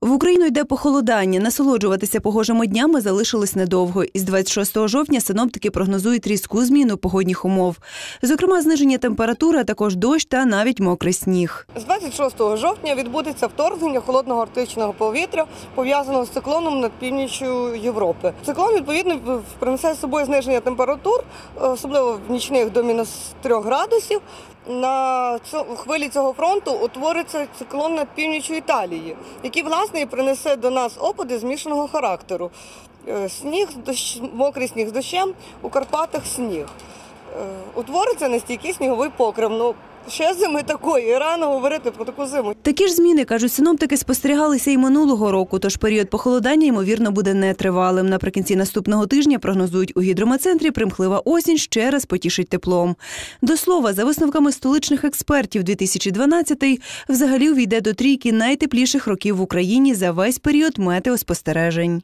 В Україну йде похолодання. Насолоджуватися погожими днями залишилось недовго. Із 26 жовтня синоптики прогнозують різку зміну погодних умов. Зокрема, зниження температури, а також дощ та навіть мокрий сніг. З 26 жовтня відбудеться вторгнення холодного арктичного повітря, пов'язаного з циклоном над північчю Європи. Циклон відповідно принесе з собою зниження температур, е, особливо в нічних до мінус 3 градусів. На хвилі цього фронту утвориться циклон над північю Італії, який власне і принесе до нас опади змішаного характеру. Е, Сніг, дощ, мокрий сніг з дощем, у Карпатах сніг. Е, Утвориться нестійкий сніговий покрив. Ну, ще зими такої, рано говорити про таку зиму. Такі ж зміни, кажуть синоптики, спостерігалися і минулого року, тож період похолодання, ймовірно, буде нетривалим. Наприкінці наступного тижня прогнозують у гідрометцентрі примхлива осінь ще раз потішить теплом. До слова, за висновками столичних експертів, 2012-й взагалі увійде до трійки найтепліших років в Україні за весь період метеоспостережень.